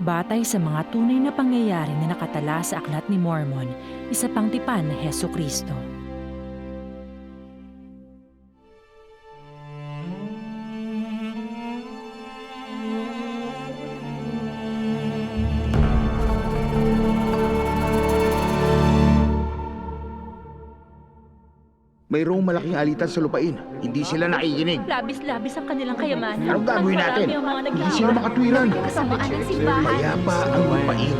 Batay sa mga tunay na pangyayari na nakatala sa Aklat ni Mormon, isa pang tipan na Heso Kristo. Mayroong malaking alitan sa lupain. Hindi sila nakikinig. Labis-labis ang kanilang kayamanan. Anong gagawin At natin? marami ang mga Hindi sila makatwiran. Kasamaan ng simbahan. Kaya pa ang lupain.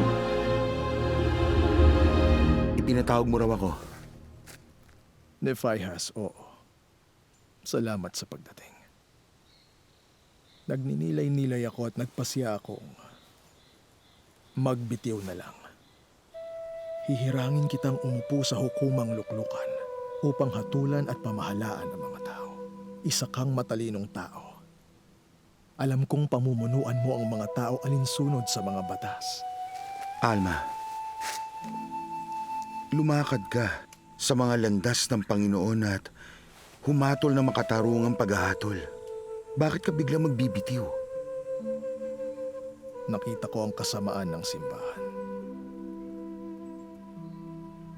Ipinatawag mo raw ako. Nephihas, oo. Salamat sa pagdating. Nagninilay-nilay ako at nagpasya akong magbitiw na lang. Hihirangin kitang umupo sa hukumang luklukan upang hatulan at pamahalaan ang mga tao. Isa kang matalinong tao. Alam kong pamumunuan mo ang mga tao alinsunod sa mga batas. Alma, lumakad ka sa mga landas ng Panginoon at humatol ng makatarungang paghahatol. Bakit ka bigla magbibitiw? nakita ko ang kasamaan ng simbahan.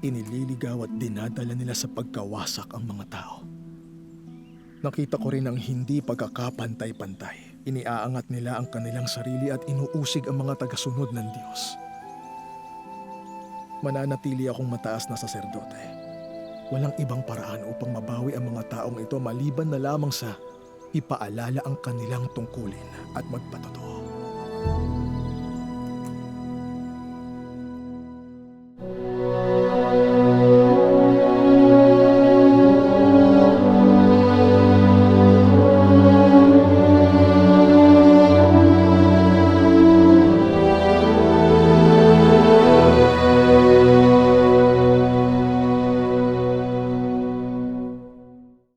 Inililigaw at dinadala nila sa pagkawasak ang mga tao. Nakita ko rin ang hindi pagkakapantay-pantay. Iniaangat nila ang kanilang sarili at inuusig ang mga tagasunod ng Diyos. Mananatili akong mataas na saserdote. Walang ibang paraan upang mabawi ang mga taong ito maliban na lamang sa ipaalala ang kanilang tungkulin at magpatotoo.